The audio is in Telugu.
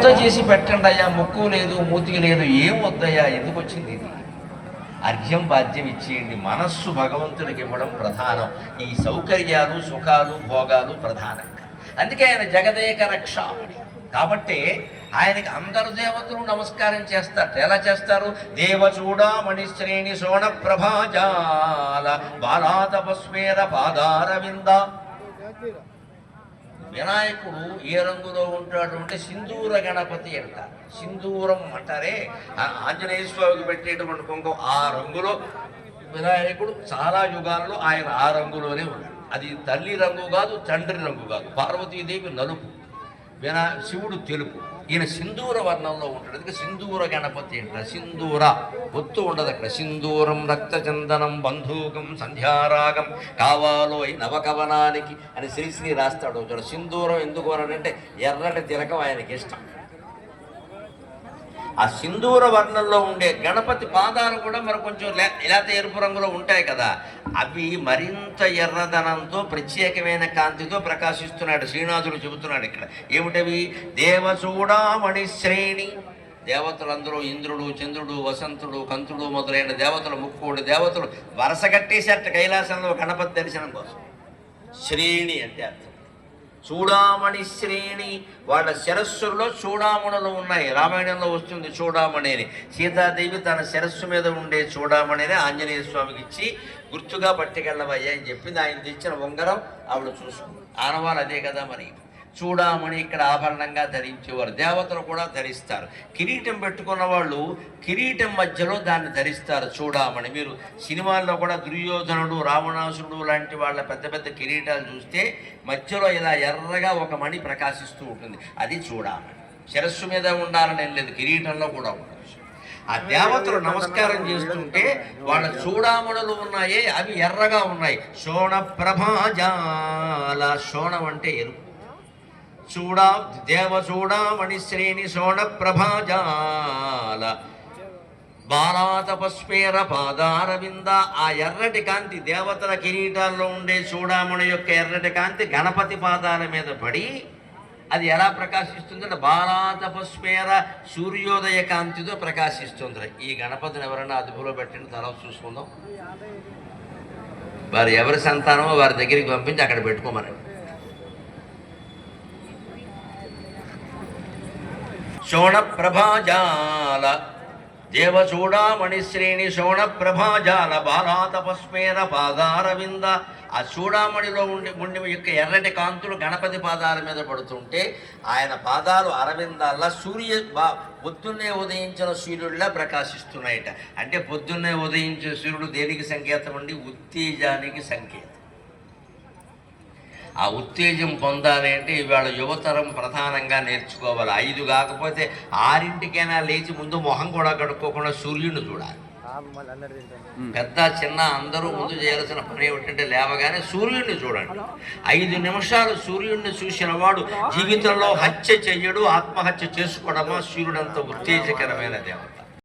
ముద్ద చేసి పెట్టండి అయ్యా. ముక్కు లేదు మూతి లేదు ఏం వద్దయ్యా? ఎందుకు వచ్చింది ఇది? అర్ఘ్యం బాధ్యం ఇచ్చేయండి. మనస్సు భగవంతుడికి ఇవ్వడం ప్రధానం. ఈ సౌకర్యాలు సుఖాలు భోగాలు ప్రధానం. అందుకే ఆయన జగదేక రక్ష. కాబట్టి ఆయనకి అందరు దేవతలు నమస్కారం చేస్తారు. ఎలా చేస్తారు? దేవచూడామణి శ్రేణి శోణ ప్రభాజాల బాలాతపస్మేర పాదారవింద. వినాయకుడు ఏ రంగులో ఉంటాడు అంటే సింధూర గణపతి అంటారు సింధూరం అంటారే. ఆ ఆంజనేయ స్వామికి పెట్టేటువంటి కుంకం ఆ రంగులో వినాయకుడు చాలా యుగాల్లో ఆయన ఆ రంగులోనే ఉన్నాడు. అది తల్లి రంగు కాదు తండ్రి రంగు కాదు. పార్వతీదేవి నలుపు. వినా శివుడు తెలుపు. ఈయన సింధూర వర్ణంలో ఉంటాడు. అందుకే సింధూర గణపతి అంటారు. సింధూర. ఒత్తు ఉండదు అక్కడ. సింధూరం రక్తచందనం బంధూకం సంధ్యారాగం కావాలో నవకవనానికి అని శ్రీశ్రీ రాస్తాడు. చూడ సింధూరం ఎందుకు అంటే ఎర్రటి తిలకం ఆయనకి ఇష్టం ఆ సింధూర వర్ణంలో ఉండే గణపతి పాదాలు కూడా మరి కొంచెం లే- ఎరుపు రంగులో ఉంటాయి కదా. అవి మరింత ఎర్రదనంతో ప్రత్యేకమైన కాంతితో ప్రకాశిస్తున్నాడు. శ్రీనాథుడు చెబుతున్నాడు ఇక్కడ. ఏమిటవి? దేవచూడామణి శ్రేణి. దేవతలందరూ ఇంద్రుడు చంద్రుడు వసంతుడు కంతుడు మొదలైన దేవతలు ముక్కుడు దేవతలు వరస కట్టేసేట కైలాసంలో గణపతి దర్శనం కోసం. శ్రేణి అంటే అర్థం. చూడామణి శ్రేణి వాళ్ళ శిరస్సులో చూడామణులు ఉన్నాయి. రామాయణంలో వస్తుంది చూడామణి అని సీతాదేవి తన శిరస్సు మీద ఉండే చూడామణిని ఆంజనేయ స్వామికి ఇచ్చి గుర్తుగా పట్టుకెళ్ళవయ్యా అని చెప్పింది ఆయన తెచ్చిన ఉంగరం ఆవిడ చూసుకుంది. ఆనవాళ్ళు అదే కదా మరి. చూడమని ఇక్కడ ఆభరణంగా ధరించేవారు. దేవతలు కూడా ధరిస్తారు. కిరీటం పెట్టుకున్న వాళ్ళు కిరీటం మధ్యలో దాన్ని ధరిస్తారు చూడమని. మీరు సినిమాల్లో కూడా దుర్యోధనుడు రావణాసుడు లాంటి వాళ్ళ పెద్ద పెద్ద కిరీటాలు చూస్తే మధ్యలో ఇలా ఎర్రగా ఒక మణి ప్రకాశిస్తూ ఉంటుంది. అది చూడమని. శిరస్సు మీద ఉండాలని లేదు. కిరీటంలో కూడా ఉండదు ఆ దేవతలు నమస్కారం చేస్తుంటే వాళ్ళ చూడామణులు ఉన్నాయే అవి ఎర్రగా ఉన్నాయి. శోణ ప్రభాజాల శోణం అంటే ఎరుపు. చూడా దేవ చూడామణి శ్రేణి శోణ ప్రభాజాల బాలాతపస్మేర పాదారవింద ఆ ఎర్రటి కాంతి దేవతల కిరీటాల్లో ఉండే చూడామణి యొక్క ఎర్రటి కాంతి గణపతి పాదాల మీద పడి అది ఎలా ప్రకాశిస్తుందంటే బాలాతపస్మేర సూర్యోదయ కాంతితో ప్రకాశిస్తుంది ఈ గణపతిని ఎవరైనా అదుపులో పెట్టిన తర్వాత చూసుకుందాం. వారు ఎవరి సంతానమో వారి దగ్గరికి పంపించి అక్కడ పెట్టుకోమని శోణ ప్రభాజాల దేవచూడామణి శ్రేణి శోణ ప్రభాజాల బాలాతపస్మేర పాదారవింద. ఆ చూడామణిలో ఉండి ఉండి యొక్క ఎర్రటి కాంతులు గణపతి పాదాల మీద పడుతుంటే ఆయన పాదాలు అరవిందాల్లా సూర్య బా పొద్దున్నే ఉదయించిన సూర్యుడిలా ప్రకాశిస్తున్నాయట. అంటే పొద్దున్నే ఉదయించే సూర్యుడు దేనికి సంకేతం అండి? ఉత్తేజానికి సంకేతం. ఆ ఉత్తేజం పొందాలి అంటే ఇవాళ యువతరం ప్రధానంగా నేర్చుకోవాలి. ఐదు కాకపోతే ఆరింటికైనా లేచి ముందు మొహం కూడా కడుక్కోకుండా సూర్యుడిని చూడాలి. పెద్ద చిన్న అందరూ ముందు చేయాల్సిన పని ఏమిటంటే లేవగానే సూర్యుడిని చూడండి. ఐదు నిమిషాలు సూర్యుడిని చూసిన వాడు జీవితంలో హత్య చెయ్యడు ఆత్మహత్య చేసుకోవడమా? సూర్యుడంత ఉత్తేజకరమైన దేవత.